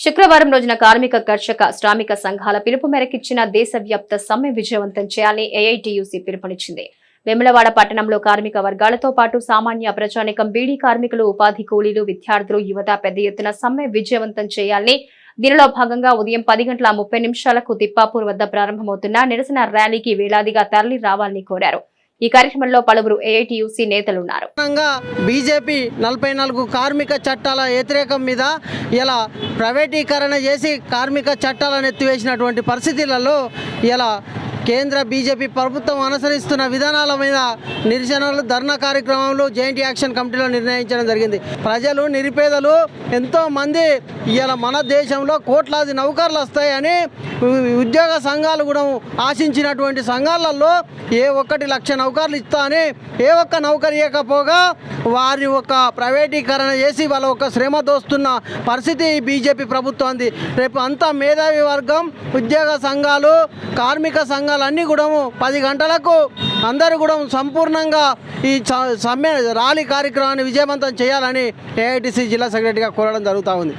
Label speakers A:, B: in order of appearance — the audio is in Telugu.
A: శుక్రవారం రోజున కార్మిక కర్షక శ్రామిక సంఘాల పిలుపు మేరకు ఇచ్చిన దేశవ్యాప్త సమ్మె విజయవంతం చేయాలని ఏఐటీయూసీ పిలుపునిచ్చింది. వెములవాడ పట్టణంలో కార్మిక వర్గాలతో పాటు సామాన్య ప్రజానికం బీడీ కార్మికులు ఉపాధి కూలీలు విద్యార్థులు యువత పెద్ద ఎత్తున సమ్మె విజయవంతం చేయాలని దీనిలో భాగంగా ఉదయం పది గంటల ముప్పై నిమిషాలకు తిప్పాపూర్ వద్ద ప్రారంభమవుతున్న నిరసన ర్యాలీకి వేలాదిగా తరలి రావాలని కోరారు. ఈ కార్యక్రమంలో పలువురు ఏఐటియుసి నేతలున్నారు.
B: బీజేపీ నలభై నాలుగు కార్మిక చట్టాల వ్యతిరేకం మీద ఇలా ప్రైవేటీకరణ చేసి కార్మిక చట్టాలను ఎత్తివేసినటువంటి పరిస్థితులలో ఇలా కేంద్ర బీజేపీ ప్రభుత్వం అనుసరిస్తున్న విధానాల మీద నిరసనలు ధర్నా కార్యక్రమంలో జాయింట్ యాక్షన్ కమిటీలో నిర్ణయించడం జరిగింది. ప్రజలు నిరుపేదలు ఎంతోమంది ఇలా మన దేశంలో కోట్లాది నౌకర్లు వస్తాయని ఉద్యోగ సంఘాలు కూడా ఆశించినటువంటి సంఘాలలో ఏ ఒక్కటి లక్ష నౌకర్లు ఇస్తా అని ఏ ఒక్క నౌకరు ఇవ్వకపోగా వారి ఒక ప్రైవేటీకరణ చేసి వాళ్ళ ఒక శ్రమ దోస్తున్న పరిస్థితి బీజేపీ ప్రభుత్వంది. రేపు అంతా మేధావి వర్గం ఉద్యోగ సంఘాలు కార్మిక సంఘాలు అన్నీ కూడా పది గంటలకు అందరూ కూడా సంపూర్ణంగా ఈ స- సమ్మె ర్యాలీ కార్యక్రమాన్ని విజయవంతం చేయాలని ఏఐటీసీ జిల్లా సెక్రటరీగా కోరడం జరుగుతూ ఉంది.